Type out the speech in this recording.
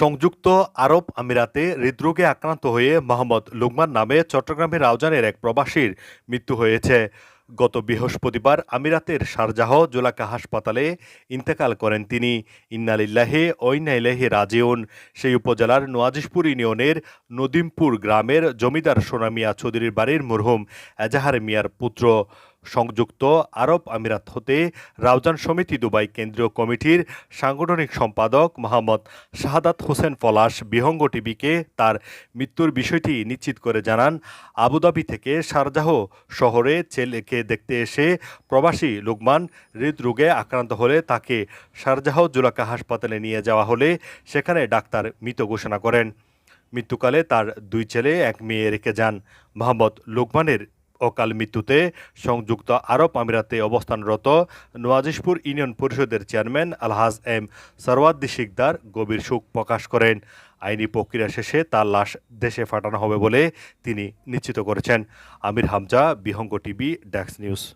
সংযুক্ত আরব আমিরাতে হৃদরোগে আক্রান্ত হয়ে মোহাম্মদ লুকমান নামে চট্টগ্রামের রাউজানের এক প্রবাসীর মৃত্যু হয়েছে। গত বৃহস্পতিবার আমিরাতের শারজাহ জোলাকা হাসপাতালে ইন্তেকাল করেন তিনি। ইন্নালিল্লাহে ঐনাইলাহে রাজিউন। সেই উপজেলার নোয়াজিশপুর ইউনিয়নের নদিমপুর গ্রামের জমিদার সোনা মিয়া চৌধুরীর বাড়ির মরহুম এজাহার মিয়ার পুত্র। সংযুক্ত আরব আমিরাত হতে রাউজান সমিতি দুবাই কেন্দ্রীয় কমিটির সাংগঠনিক সম্পাদক মোহাম্মদ শাহাদাত হোসেন পলাশ বিহঙ্গ টিভিকে তার মৃত্যুর বিষয়টি নিশ্চিত করে জানান। আবুধাবি থেকে শারজাহ শহরে ছেলেকে দেখতে এসে প্রবাসী লুকমান হৃদরোগে আক্রান্ত হলে তাকে শারজাহ জুলাকা হাসপাতালে নিয়ে যাওয়া হলে সেখানে ডাক্তার মৃত ঘোষণা করেন। মৃত্যুকালে তার দুই ছেলে, এক মেয়ে রেখে যান। মোহাম্মদ লুকমানের অকাল মৃত্যুতে সংযুক্ত আরব আমিরাতে অবস্থানরত নোয়াজিশপুর ইউনিয়ন পরিষদের চেয়ারম্যান আলহাজ এম সরওয়াদ্দি শিকদার গভীর শোক প্রকাশ করেন। আইনি প্রক্রিয়া শেষে তার লাশ দেশে ফাটানো হবে বলে তিনি নিশ্চিত করেছেন। আমির হামজা, বিহঙ্গ টিভি ড্যাক্স নিউজ।